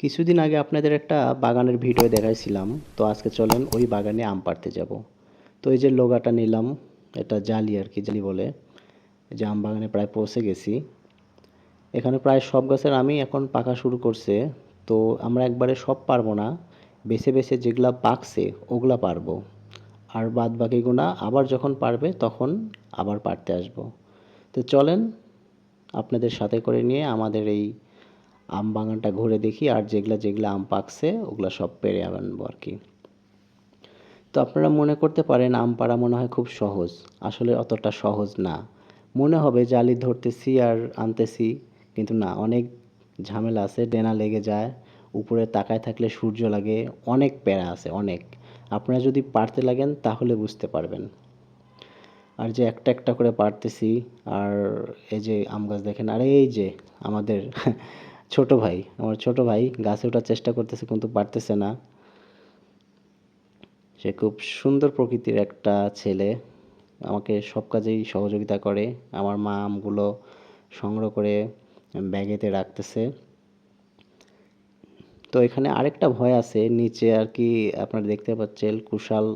কিছুদিন আগে আপনাদের একটা বাগানের ভিডিও দেখাইছিলাম। তো আজকে চলেন ওই বাগানে আম পাড়তে যাব। তো এই যে লোগাটা নিলাম, এটা জালি আর কি, জালি বলে। যে আম বাগানে প্রায় পৌঁছে গেছি। এখানে প্রায় সব গাছের আমি এখন পাকা শুরু করছে। তো আমরা একবারে সব পারব না, বেছে বেছে যেগুলা পাকছে ওগুলা পারব। আর বাদ বাকিগুলা আবার যখন পারবে তখন আবার পারতে আসব। তো চলেন আপনাদের সাথে করে নিয়ে আমাদের এই আম বাগানটা ঘুরে দেখি আর যেগুলা যেগুলা আম পাকছে, ওগুলা সব পেরে আনব আর কি। তো আপনারা মনে করতে পারেন আম পাড়া মনে হয় খুব সহজ। আসলে অতটা সহজ না। মনে হবে জালি ধরতেছি আর আনতেছি, কিন্তু না, অনেক ঝামেলা আছে, ডেনা লেগে যায়, উপরে তাকায় থাকলে সূর্য লাগে, অনেক প্যারা আছে, অনেক। আপনারা যদি পারতে লাগেন, তাহলে বুঝতে পারবেন। আর যে একটা একটা করে পারতেছি, আর এই যে আম গাছ দেখেন, আর এই যে আমাদের ছোট ভাই, আমার ছোট ভাই গাছে ওঠার চেষ্টা করতেছে কিন্তু পারতেছে না। সে খুব সুন্দর প্রকৃতির একটা ছেলে, আমাকে সব কাজেই সহযোগিতা করে, আমার মা আমগুলো সংগ্রহ করে ব্যাগেতে রাখতেছে। তো এখানে আরেকটা ভয় আছে, নিচে আর কি আপনারা দেখতে পাচ্ছেন কুশাল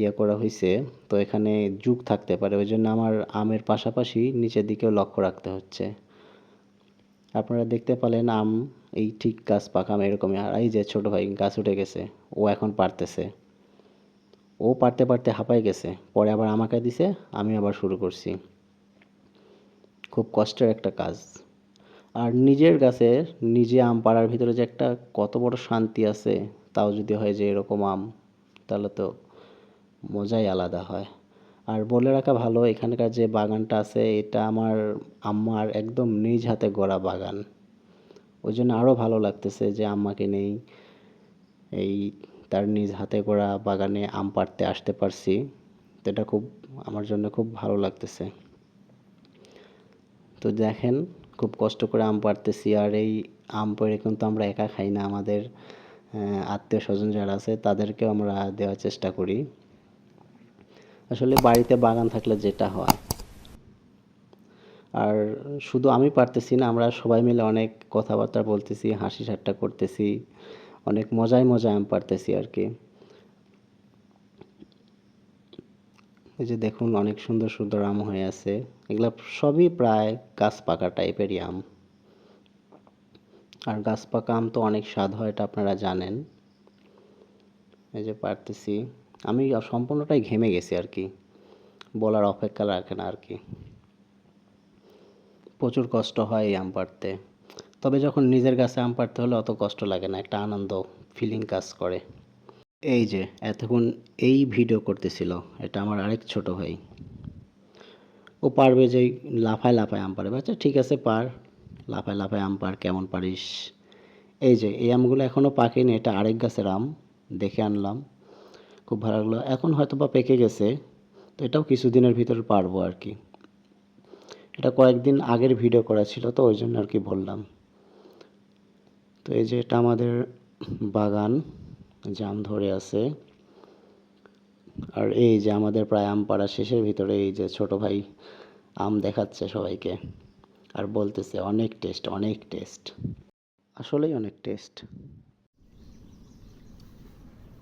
ইয়ে করা হয়েছে তো এখানে যুগ থাকতে পারে ওই জন্য আমার আমের পাশাপাশি নিচের দিকেও লক্ষ্য রাখতে হচ্ছে। আপনারা দেখতে পেলেন আম, এই ঠিক গাছ পাকা আম এরকমই, আর এই যে ছোট ভাই গাছ উঠে গেছে, ও এখন পারতেছে। ও পারতে পারতে হাঁপাই গেছে, পরে আবার আমাকে দিছে, আমি আবার শুরু করছি। খুব কষ্টের একটা কাজ। আর নিজের গাছের নিজে আম পাড়ার ভিতরে যে একটা কত বড় শান্তি আছে, তাও যদি হয় যে এরকম আম, তাহলে তো মজাই আলাদা হয়। আর বলে রাখা ভালো, এখানকার যে বাগানটা আছে, এটা আমার আম্মার একদম নিজ হাতে গড়া বাগান। ওই জন্য আরও ভালো লাগতেছে যে আম্মাকে নেই। এই তার নিজ হাতে গড়া বাগানে আম পাড়তে আসতে পারছি। তো এটা খুব, আমার জন্য খুব ভালো লাগতেছে। তো দেখেন, খুব কষ্ট করে আম পাড়তেছি। আর এই আম পেড়ে কিন্তু আমরা একা খাই না। আমাদের আত্মীয় স্বজন যারা আছে, তাদেরকেও আমরা দেওয়ার চেষ্টা করি। আসলে বাড়িতে বাগান থাকলে যেটা হয়। আর শুধু আমি পারতেছি না, আমরা সবাই মিলে অনেক কথাবার্তা বলতেছি, হাসি ঠাট্টা করতেছি, অনেক মজায় মজায় আম পারতেছি আর কি। এই যে দেখুন, অনেক সুন্দর সুন্দর আম হয়ে আছে। এগুলা সবই প্রায় গাছ পাকা টাইপেরই আম। আর গাছ পাকা আম তো অনেক স্বাদ হয়, এটা আপনারা জানেন। এই যে পারতেছি। আমি সম্পূর্ণটাই ঘেমে গেছি আর কি। বলার অপেক্ষা রাখে না আর কি। প্রচুর কষ্ট হয় এই আম পাড়তে। তবে যখন নিজের গাছে আম পাড়তে হলে অত কষ্ট লাগে না, একটা আনন্দ ফিলিং কাজ করে। এই যে, এতক্ষণ এই ভিডিও করতেছিল, এটা আমার আরেক ছোট ভাই। ও পারবে যে লাফায় লাফায় আম পারবে আচ্ছা ঠিক আছে, পার। লাফায় লাফায় আম পার কেমন পারিস? এই যে, এই আমগুলো এখনও পাকেনি, এটা আরেক গাছের আম, দেখে আনলাম। খুব ভালো লাগল। এখন হয়তো বা পেকে গেছে, তো এটাও কিছুদিনের ভিতরে পারব আর কি। এটা কয়েকদিন আগের ভিডিও করা ছিল, তো ওই জন্য আর কি বললাম। তো এই যে এটা আমাদের বাগান, জাম ধরে আছে। আর এই যে আমাদের প্রায় আম পাড়া শেষের ভিতরে এই যে ছোট ভাই আম দেখাচ্ছে সবাইকে। আর বলতেছে, অনেক টেস্ট অনেক টেস্ট আসলেই অনেক টেস্ট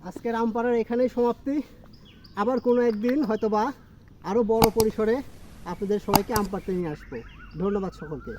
আজকের আম পাড়ার এখানেই সমাপ্তি। আবার কোনো একদিন হয়তোবা আরও বড় পরিসরে আপনাদের সবাইকে আম পাড়তে নিয়ে আসব। ধন্যবাদ সকলকে।